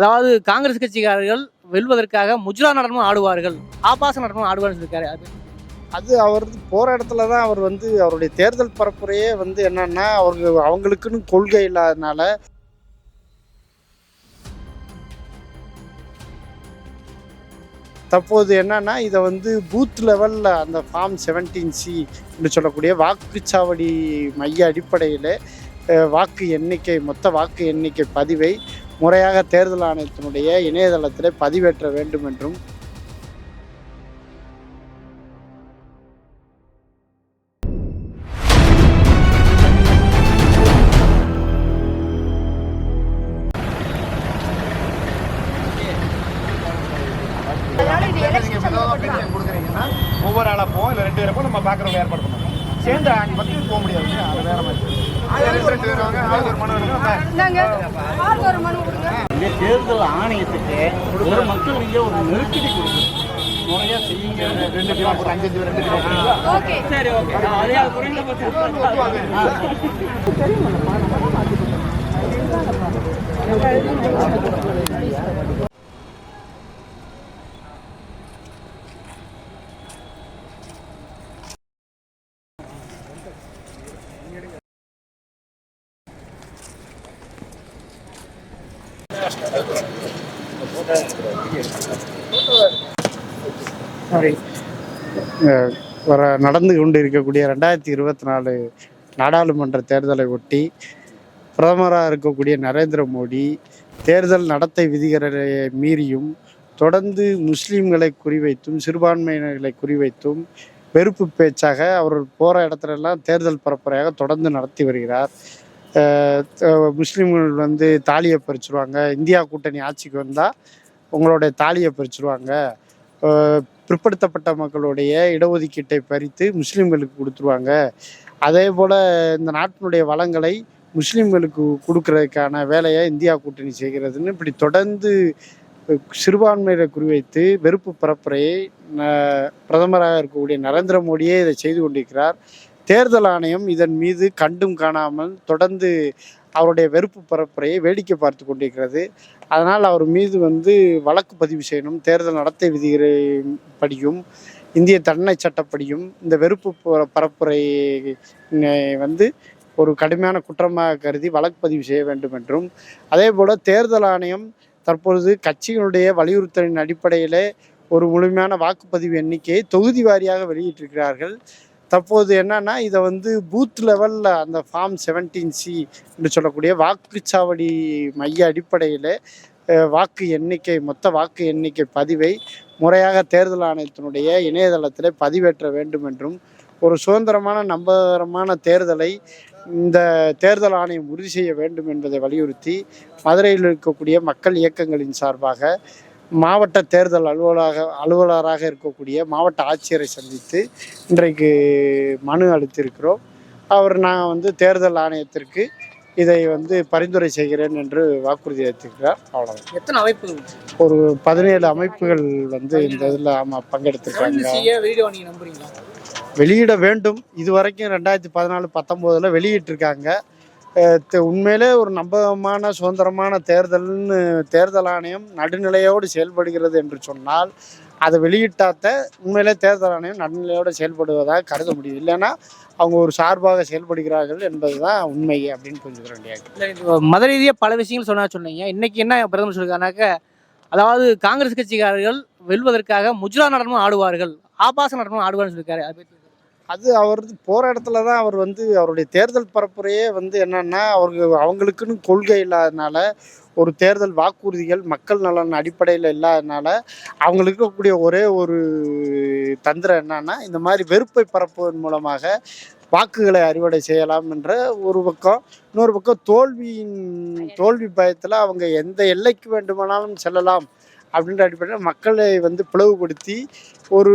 அதாவது காங்கிரஸ் கட்சிக்காரர்கள் வெல்வதற்காக முஜ்ரா நடனமும் ஆடுவார்கள். ஆபாச நடனமும் ஆடுவார்னு சொல்லியிருக்காரு அது அது அவர் போகிற இடத்துல தான் அவர் வந்து அவருடைய தேர்தல் பரப்புரையே வந்து என்னன்னா அவங்க அவங்களுக்குன்னு கொள்கை இல்லாதனால தற்போது என்னன்னா இதை வந்து பூத் லெவலில் அந்த ஃபார்ம் செவன்டீன் சி என்று சொல்லக்கூடிய வாக்குச்சாவடி மைய அடிப்படையில் வாக்கு எண்ணிக்கை மொத்த வாக்கு எண்ணிக்கை பதிவை முறையாக தேர்தல் ஆணையத்தினுடைய இணையதளத்தில் பதிவேற்ற வேண்டும் என்றும் கொடுக்குறீங்கன்னா ஒவ்வொரு ஆளா போவோம் இல்லை ரெண்டு பேருக்கும் நம்ம பார்க்குறவங்க ஏற்பாடு பண்ணுவோம். சேர்ந்து அங்கே மட்டும் போக முடியாது? அது வேற மாதிரி. இந்த தேர்தல் ஆணையத்துக்கு ஒரு மக்கள் நீங்க ஒரு நெருக்கடி கொடுக்கணும் முறையா செய்யுங்க. ரெண்டு கிலோ ஒரு அஞ்சு ரெண்டு கிலோ போடுறீங்களா? ஓகே. சரி ஓகே. வர நடந்து கொண்டு இருக்கக்கூடிய ரெண்டாயிரத்தி இருபத்தி நாலு நாடாளுமன்ற தேர்தலை ஒட்டி பிரதமராக இருக்கக்கூடிய நரேந்திர மோடி தேர்தல் நடத்தை விதிகளை மீறியும் தொடர்ந்து முஸ்லீம்களை குறிவைத்தும் சிறுபான்மையினர்களை குறிவைத்தும் வெறுப்பு பேச்சாக அவர் போகிற இடத்துலலாம் தேர்தல் பரப்புரையாக தொடர்ந்து நடத்தி வருகிறார். முஸ்லீம்கள் வந்து தாலியை பறிச்சிருவாங்க. இந்தியா கூட்டணி ஆட்சிக்கு வந்தால் உங்களுடைய தாலியை பறிச்சிருவாங்க. பிற்படுத்தப்பட்ட மக்களுடைய இடஒதுக்கீட்டை பறித்து முஸ்லீம்களுக்கு கொடுத்துருவாங்க. அதே போல் இந்த நாட்டினுடைய வளங்களை முஸ்லீம்களுக்கு கொடுக்கறதுக்கான வேலையை இந்தியா கூட்டணி செய்கிறதுன்னு இப்படி தொடர்ந்து சிறுபான்மையை குறிவைத்து வெறுப்பு பரப்புரையை ந- பிரதமராக இருக்கக்கூடிய நரேந்திர மோடியே இதை செய்து கொண்டிருக்கிறார். தேர்தல் ஆணையம் இதன் மீது கண்டும் காணாமல் தொடர்ந்து அவருடைய வெறுப்பு பரப்புரையை வேடிக்கை பார்த்து கொண்டிருக்கிறது. அதனால் அவர் மீது வந்து வழக்கு பதிவு செய்யணும் தேர்தல் நடத்தை விதிகளை படியும் இந்திய தண்டனை சட்டப்படியும் இந்த வெறுப்பு ப- பரப்புரை வந்து ஒரு கடுமையான குற்றமாக கருதி வழக்கு பதிவு செய்ய வேண்டும் என்றும் அதே போல் தேர்தல் ஆணையம் தற்பொழுது கட்சிகளுடைய வலியுறுத்தலின் அடிப்படையிலே ஒரு முழுமையான வாக்குப்பதிவு எண்ணிக்கையை தொகுதி வாரியாக வெளியிட்டிருக்கிறார்கள். தற்போது என்னன்னா இதை வந்து பூத் லெவலில் அந்த ஃபார்ம் செவன்டீன் சி என்று சொல்லக்கூடிய வாக்குச்சாவடி மைய அடிப்படையில் வாக்கு எண்ணிக்கை மொத்த வாக்கு எண்ணிக்கை பதிவை முறையாக தேர்தல் ஆணையத்தினுடைய இணையதளத்தில் பதிவேற்ற வேண்டும் என்றும் ஒரு சுதந்திரமான நம்பகரமான தேர்தலை இந்த தேர்தல் ஆணையம் உறுதி செய்ய வேண்டும் என்பதை வலியுறுத்தி மதுரையில் இருக்கக்கூடிய மக்கள் இயக்கங்களின் சார்பாக மாவட்ட தேர்தல் அலுவலக அலுவலராக இருக்கக்கூடிய மாவட்ட ஆட்சியரை சந்தித்து இன்றைக்கு மனு அளித்திருக்கிறோம். அவர் நான் வந்து தேர்தல் ஆணையத்திற்கு இதை வந்து பரிந்துரை செய்கிறேன் என்று வாக்குறுதி அளித்திருக்கிறார். அவ்வளவுதான். எத்தனை அமைப்புகள் ஒரு பதினேழு அமைப்புகள் வந்து இந்த இதில் ஆமாம் பங்கெடுத்திருக்காங்க. வெளியிட வேண்டும். இதுவரைக்கும் ரெண்டாயிரத்தி பதினாலு பத்தொம்போதில் வெளியிட்டிருக்காங்க. உண்மையிலே ஒரு நம்பகமான சுதந்திரமான தேர்தல்னு தேர்தல் ஆணையம் நடுநிலையோடு செயல்படுகிறது என்று சொன்னால் அதை வெளியிட்டாத்த உண்மையிலே தேர்தல் ஆணையம் நடுநிலையோடு செயல்படுவதாக கருத முடியும். இல்லைன்னா அவங்க ஒரு சார்பாக செயல்படுகிறார்கள் என்பது தான் உண்மை அப்படின்னு புரிஞ்சுக்க வேண்டியது மத ரீதியாக பல விஷயங்கள் சொன்னா சொன்னீங்க. இன்னைக்கு என்ன பிரதமர் சொல்லிருக்காருனாக்க அதாவது காங்கிரஸ் கட்சிக்காரர்கள் வெல்வதற்காக முஜ்ரா நடனமும் ஆடுவார்கள் ஆபாச நடனமும் ஆடுவார்னு சொல்லியிருக்காரு அது அவர் போகிற இடத்துல தான் அவர் வந்து அவருடைய தேர்தல் பரப்புரையே வந்து என்னன்னா அவருக்கு அவங்களுக்குன்னு கொள்கை இல்லாதனால ஒரு தேர்தல் வாக்குறுதிகள் மக்கள் நலன் அடிப்படையில் இல்லாதனால அவங்களுக்கு இருக்கக்கூடிய ஒரே ஒரு தந்திரம் என்னன்னா இந்த மாதிரி வெறுப்பை பரப்புவதன் மூலமாக வாக்குகளை அறுவடை செய்யலாம் என்ற ஒரு பக்கம். இன்னொரு பக்கம் தோல்வியின் தோல்வி பயத்தில் அவங்க எந்த எல்லைக்கு வேண்டுமானாலும் செல்லலாம். அப்படின்ற அடிப்படையில் மக்களை வந்து பிளவுபடுத்தி ஒரு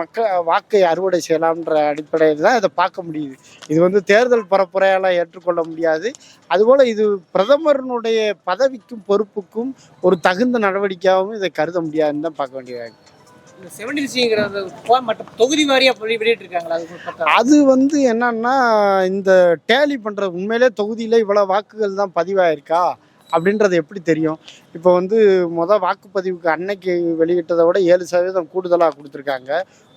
மக்கள் வாக்கை அறுவடை செய்யலாம்ன்ற அடிப்படையில் தான் இதை பார்க்க முடியுது. இது வந்து தேர்தல் பரப்புரையால் ஏற்றுக்கொள்ள முடியாது. அதுபோல் இது பிரதமரினுடைய பதவிக்கும் பொறுப்புக்கும் ஒரு தகுந்த நடவடிக்கையாகவும் இதை கருத முடியாதுன்னு தான் பார்க்க வேண்டியதாக இருக்கு. இந்த செவன்டீன் சிங்கிறது மற்ற தொகுதி அது வந்து என்னன்னா இந்த டேலி பண்ணுறது உண்மையிலே தொகுதியில் இவ்வளோ வாக்குகள் தான் பதிவாயிருக்கா? அப்படின்றது எப்படி தெரியும்? இப்போ வந்து மொதல் வாக்குப்பதிவுக்கு அன்னைக்கு வெளியிட்டதை விட ஏழு சதவீதம் கூடுதலாக கொடுத்துருக்காங்க.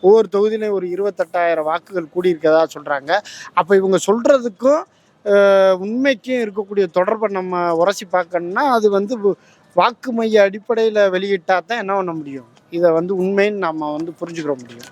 ஒவ்வொரு தொகுதியிலையும் ஒரு இருபத்தெட்டாயிரம் வாக்குகள் கூடியிருக்கதா சொல்கிறாங்க அப்போ இவங்க சொல்கிறதுக்கும் உண்மைக்கும் இருக்கக்கூடிய தொடர்பை நம்ம உரசி பார்க்கணும்னா அது வந்து வாக்கு மைய அடிப்படையில் வெளியிட்டால் தான் என்ன பண்ண முடியும்? இதை வந்து உண்மைன்னு நம்ம வந்து புரிஞ்சுக்கிற முடியும்.